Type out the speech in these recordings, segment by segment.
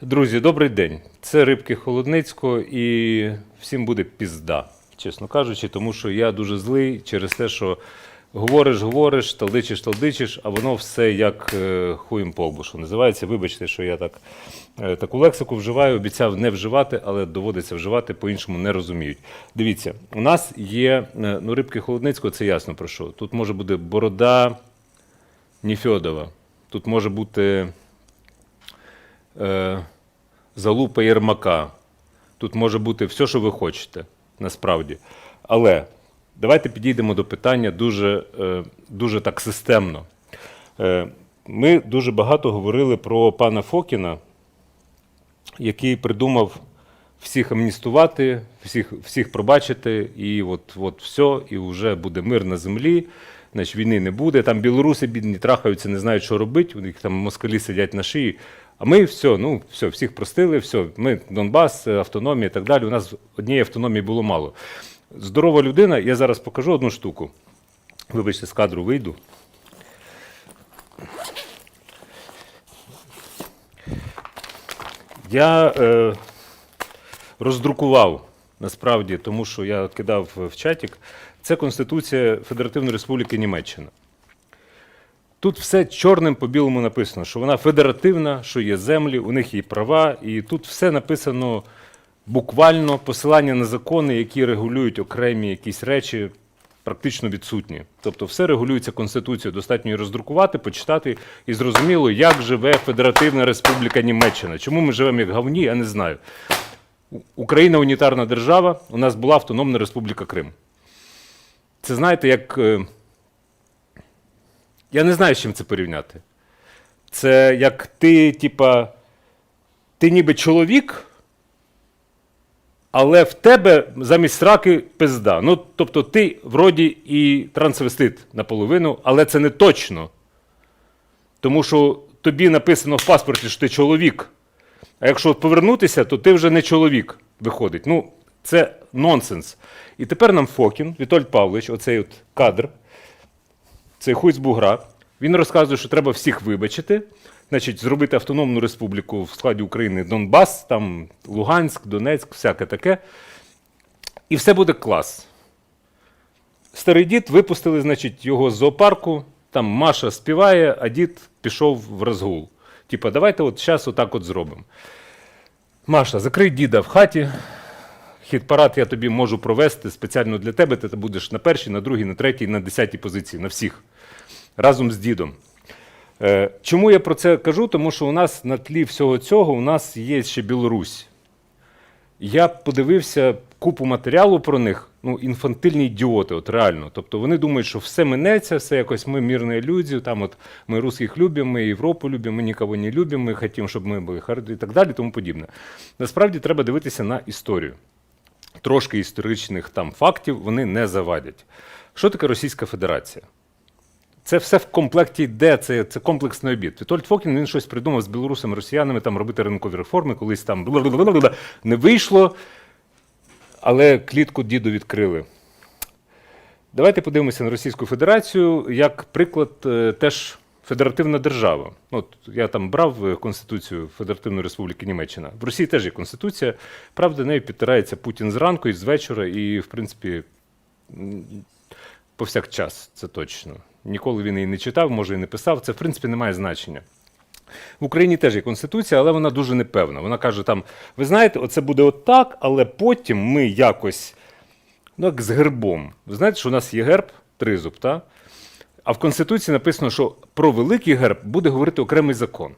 Друзі, добрий день. Це Рибки Холодницького і всім буде пізда, чесно кажучи, тому що я дуже злий через те, що говориш, говориш, талдичиш, талдичиш, а воно все як е, хуєм по лбу, що називається. Вибачте, що я так е, таку лексику вживаю, обіцяв не вживати, але доводиться вживати, по-іншому не розуміють. Дивіться, у нас є е, ну, Рибки Холодницького, це ясно про що. Тут може бути борода Ніфьодова, тут може бути е, залупа Єрмака. Тут може бути все, що ви хочете, насправді. Але давайте підійдемо до питання дуже, е, дуже так системно. Е, ми дуже багато говорили про пана Фокіна, який придумав всіх амністувати, всіх, всіх пробачити, і от, от все, і вже буде мир на землі. Значить, війни не буде. Там білоруси бідні трахаються, не знають, що робити. У них там москалі сидять на шиї. А ми все, ну все, всіх простили, все. Ми Донбас, е, автономія і так далі. У нас однієї автономії було мало. Здорова людина, я зараз покажу одну штуку. Вибачте, з кадру вийду. Я е, роздрукував насправді, тому що я кидав в чатик. Це Конституція Федеративної Республіки Німеччина. Тут все чорним по білому написано, що вона федеративна, що є землі, у них є права, і тут все написано буквально посилання на закони, які регулюють окремі якісь речі, практично відсутні. Тобто все регулюється Конституцією. Достатньо її роздрукувати, почитати і зрозуміло, як живе Федеративна Республіка Німеччина. Чому ми живемо як говні, я не знаю. Україна унітарна держава, у нас була Автономна Республіка Крим. Це знаєте, як. Я не знаю, з чим це порівняти. Це як ти, типа, ти ніби чоловік, але в тебе замість сраки пизда. Ну, тобто ти вроді і трансвестит наполовину, але це не точно. Тому що тобі написано в паспорті, що ти чоловік. А якщо повернутися, то ти вже не чоловік виходить. Ну, це нонсенс. І тепер нам Фокін, Вітольд Павлович, оцей от кадр, цей хуй з бугра, він розказує, що треба всіх вибачити, значить, зробити автономну республіку в складі України Донбас, там Луганськ, Донецьк, всяке таке. І все буде клас. Старий дід випустили, значить, його з зоопарку, там Маша співає, а дід пішов в розгул. Типа, давайте от зараз отак от зробимо. Маша, закрий діда в хаті. Хіт-парад я тобі можу провести спеціально для тебе. Ти будеш на першій, на другій, на третій, на десятій позиції, на всіх. Разом з дідом. Е, чому я про це кажу? Тому що у нас на тлі всього цього у нас є ще Білорусь. Я подивився купу матеріалу про них, ну, інфантильні ідіоти, от реально. Тобто вони думають, що все минеться, все якось ми мирні ілюзії, там от ми русських любимо, ми Європу любимо, ми нікого не любимо, ми хочемо, щоб ми були харди і так далі, тому подібне. Насправді треба дивитися на історію. Трошки історичних там фактів вони не завадять. Що таке Російська Федерація? Це все в комплекті йде, це, це комплексний обід. Вітольд Фокін він щось придумав з білорусами, росіянами там робити ринкові реформи, колись там не вийшло, але клітку діду відкрили. Давайте подивимося на Російську Федерацію як приклад е, теж федеративна держава. От я там брав е, Конституцію Федеративної Республіки Німеччина. В Росії теж є Конституція. Правда, нею підтирається Путін зранку і з вечора, і, в принципі, повсякчас, це точно. Ніколи він її не читав, може і не писав. Це, в принципі, не має значення. В Україні теж є конституція, але вона дуже непевна. Вона каже: там: ви знаєте, оце буде отак, але потім ми якось, ну як з гербом. Ви знаєте, що у нас є герб, тризуб, та? А в Конституції написано, що про великий герб буде говорити окремий закон.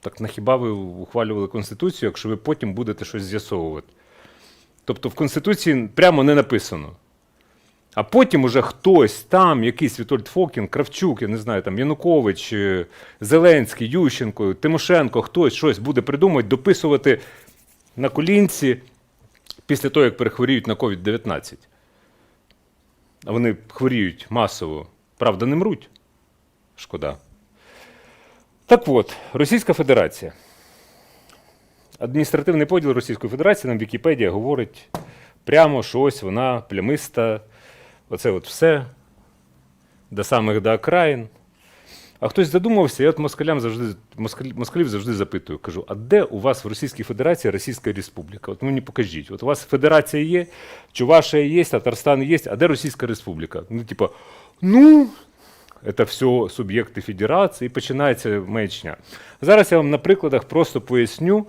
Так на хіба ви ухвалювали Конституцію, якщо ви потім будете щось з'ясовувати? Тобто в Конституції прямо не написано. А потім уже хтось там, якийсь Вітольд Фокін, Кравчук, я не знаю, там Янукович, е, Зеленський, Ющенко, Тимошенко, хтось щось буде придумувати, дописувати на колінці після того, як перехворіють на COVID-19. А вони хворіють масово. Правда, не мруть. Шкода. Так от, Російська Федерація. Адміністративний поділ Російської Федерації нам Вікіпедія говорить прямо, що ось вона плямиста, оце от все, до самих до окраїн. А хтось задумався, я от москалям завжди москалів завжди запитую, кажу: а де у вас в Російській Федерації Російська Республіка? От мені покажіть. От у вас федерація є, Чувашія є, Татарстан є, а де Російська Республіка? Ну, типа, ну, це все суб'єкти федерації, і починається маячня. Зараз я вам на прикладах просто поясню,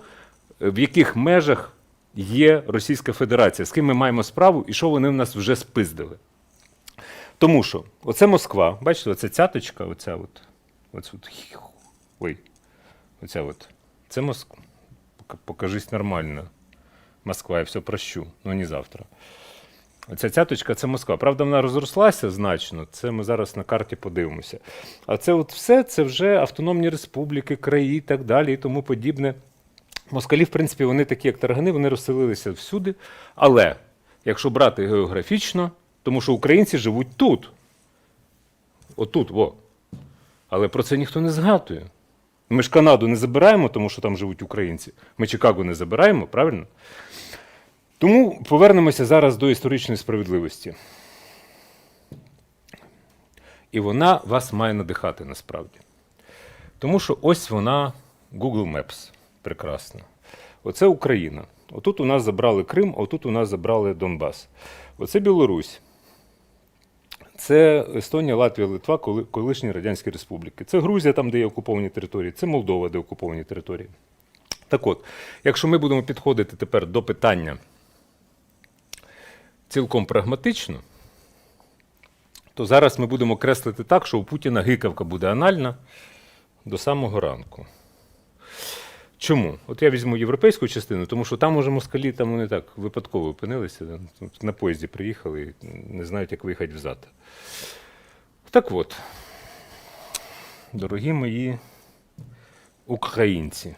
в яких межах є Російська Федерація, з ким ми маємо справу і що вони в нас вже спиздили. Тому що оце Москва, бачите, оця цяточка, оця от, оця от, ой, оця от, це Москва. Покажись нормально. Москва, я все прощу, ну не завтра. Оця цяточка це Москва. Правда, вона розрослася значно. Це ми зараз на карті подивимося. А це от все це вже автономні республіки, краї і так далі, і тому подібне. Москалі, в принципі, вони такі, як таргани, вони розселилися всюди. Але якщо брати географічно, тому що українці живуть тут. Отут, во. Але про це ніхто не згадує. Ми ж Канаду не забираємо, тому що там живуть українці. Ми Чикаго не забираємо, правильно? Тому повернемося зараз до історичної справедливості. І вона вас має надихати насправді. Тому що ось вона, Google Maps. Прекрасно. Оце Україна. Отут у нас забрали Крим, отут у нас забрали Донбас. Оце Білорусь. Це Естонія, Латвія, Литва, колишні Радянські Республіки. Це Грузія, там, де є окуповані території, це Молдова, де окуповані території. Так от, якщо ми будемо підходити тепер до питання цілком прагматично, то зараз ми будемо креслити так, що у Путіна гикавка буде анальна до самого ранку. Чому? От я візьму європейську частину, тому що там уже москалі там вони так випадково опинилися. На поїзді приїхали і не знають, як виїхати взад. Так от, дорогі мої українці,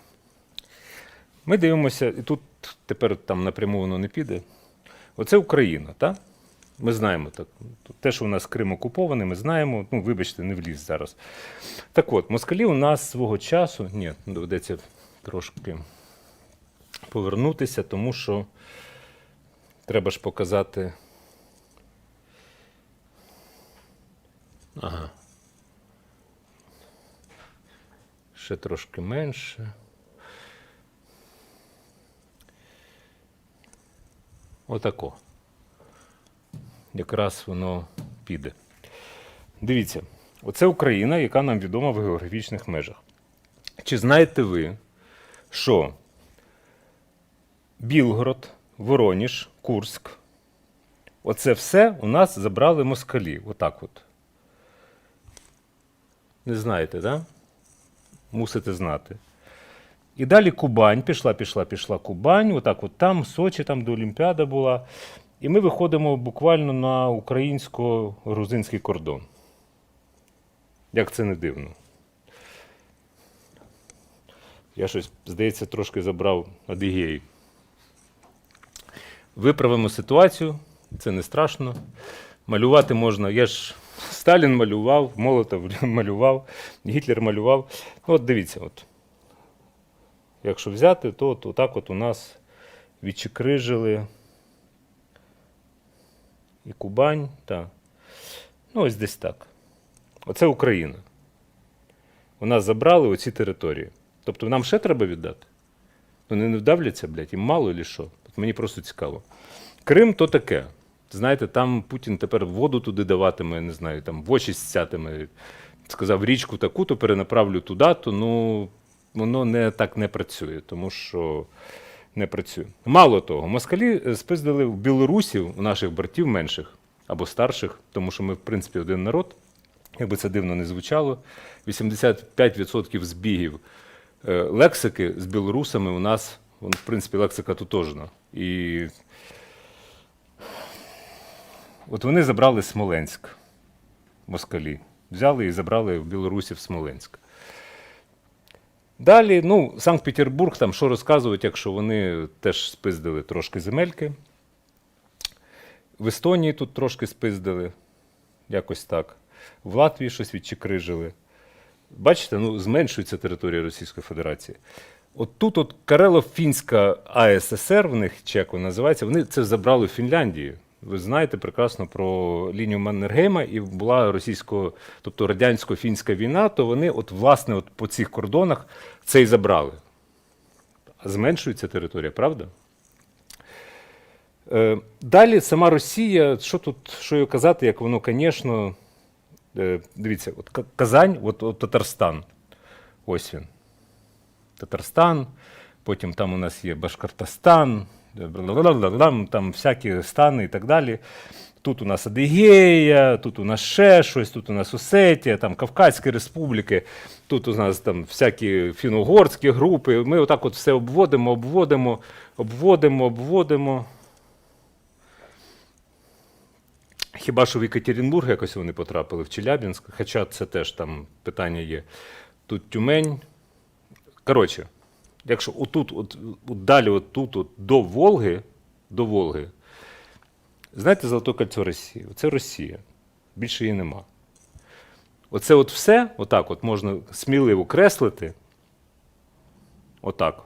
ми дивимося, і тут тепер там напряму воно не піде. Оце Україна, так? Ми знаємо так. Те, що у нас Крим окупований, ми знаємо. Ну, вибачте, не вліз зараз. Так от, москалі у нас свого часу, ні, доведеться трошки повернутися, тому що треба ж показати. Ага. Ще трошки менше. Отако. Якраз воно піде. Дивіться, оце Україна, яка нам відома в географічних межах. Чи знаєте ви, що Білгород, Вороніж, Курськ оце все у нас забрали москалі. Отак от. Не знаєте, так? Да? Мусите знати. І далі Кубань, пішла, пішла, пішла Кубань, отак от там, Сочі, там де Олімпіада була. І ми виходимо буквально на українсько-грузинський кордон. Як це не дивно. Я щось, здається, трошки забрав Адигеї. Виправимо ситуацію, це не страшно. Малювати можна. Я ж Сталін малював, Молотов малював, Гітлер малював. Ну, от дивіться, от. Якщо взяти, то от, отак от у нас відчекрижили і Кубань, та. Ну, ось десь так. Оце Україна. У нас забрали оці території. Тобто нам ще треба віддати? Вони не вдавляться, блядь, їм мало чи що. От мені просто цікаво. Крим то таке. Знаєте, там Путін тепер воду туди даватиме, не знаю, там в очі сцятиме. Сказав, річку таку, то перенаправлю туди, то ну, воно не так не працює, тому що не працює. Мало того, москалі е, спиздили в білорусів у наших братів менших або старших, тому що ми, в принципі, один народ, якби це дивно не звучало. 85% збігів е, лексики з білорусами у нас, в принципі, лексика тотожна. І от вони забрали Смоленськ, москалі. Взяли і забрали в білорусів Смоленськ. Далі, ну, Санкт-Петербург, там що розказують, якщо вони теж спиздили трошки земельки. В Естонії тут трошки спиздили, якось так. В Латвії щось відчекрижили. Бачите, ну, зменшується територія Російської Федерації. От тут от Карело-Фінська АССР, в них вона називається, вони це забрали в Фінляндії. Ви знаєте прекрасно про лінію Маннергейма, і була російсько, тобто радянсько-фінська війна, то вони, от, власне, от по цих кордонах це і забрали. Зменшується територія, правда? Е, Далі сама Росія, що тут що їй казати, як воно, звісно, е, дивіться, от Казань, от, от Татарстан. Ось він. Татарстан, потім там у нас є Башкортостан, там всякі стани і так далі. Тут у нас Адигея, тут у нас ще щось, тут у нас Осетія, там Кавказькі республіки, тут у нас там всякі фіно-угорські групи. Ми отак от все обводимо, обводимо, обводимо, обводимо. Хіба що в Екатеринбург якось вони потрапили, в Челябінськ, хоча це теж там питання є. Тут Тюмень. Коротше, якщо отут, от, от далі, от тут, от, до Волги, до Волги, знаєте Золоте кольцо Росії? Це Росія. Більше її нема. Оце от все, отак от можна сміливо креслити. Отак.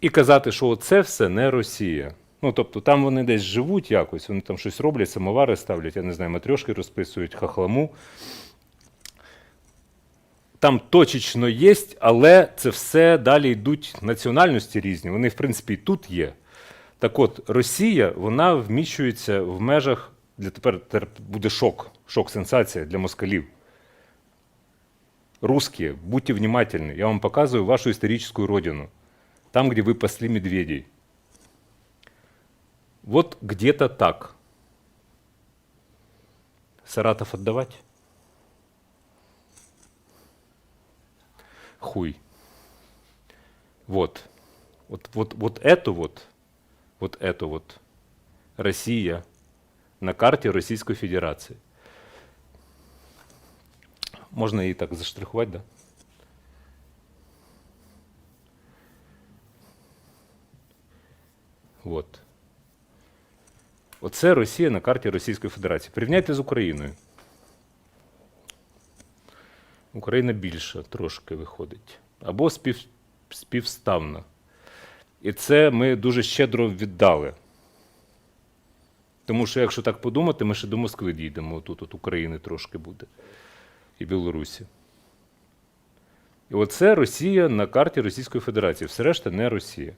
І казати, що це все не Росія. Ну, тобто там вони десь живуть якось, вони там щось роблять, самовари ставлять, я не знаю, матрьошки розписують, хахламу. Там точечно є, але це все далі йдуть національності різні. Вони, в принципі, і тут є. Так от, Росія, вона вміщується в межах, для тепер, тепер буде шок, шок-сенсація для москалів. Русские, будьте внимательны, я вам показываю вашу историческую родину. Там, где вы пасли медведей. Вот где-то так. Саратов отдавать? Хуй. Вот. Вот, вот, вот эту вот, вот эту вот Россия на карте Российской Федерации. Можно и так заштриховать, да? Вот. Оце Росія на карті Російської Федерації. Порівняйте з Україною. Україна більша трошки виходить. Або спів, співставна. І це ми дуже щедро віддали. Тому що, якщо так подумати, ми ще до Москви дійдемо. Тут от України трошки буде. І Білорусі. І оце Росія на карті Російської Федерації. Все решта не Росія.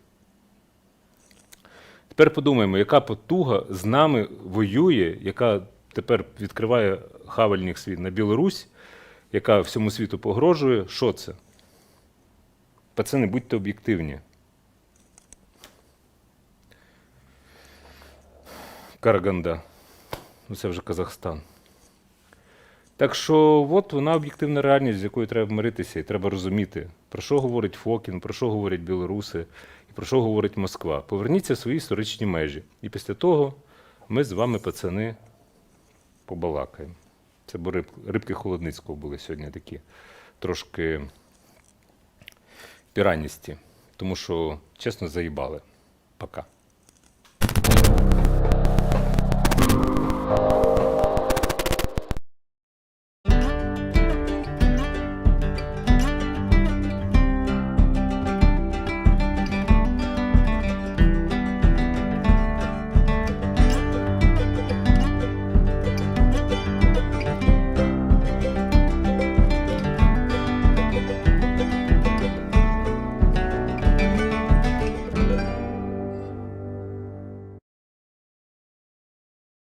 Тепер подумаємо, яка потуга з нами воює, яка тепер відкриває хавальник свій на Білорусь, яка всьому світу погрожує. Що це? Пацани, будьте об'єктивні. Караганда. Ну, це вже Казахстан. Так що, от вона об'єктивна реальність, з якою треба миритися, і треба розуміти, про що говорить Фокін, про що говорять білоруси, і про що говорить Москва. Поверніться в свої історичні межі. І після того ми з вами, пацани, побалакаємо. Це бо риб, рибки Холодницького були сьогодні такі трошки піраністі, тому що, чесно, заїбали. Пока.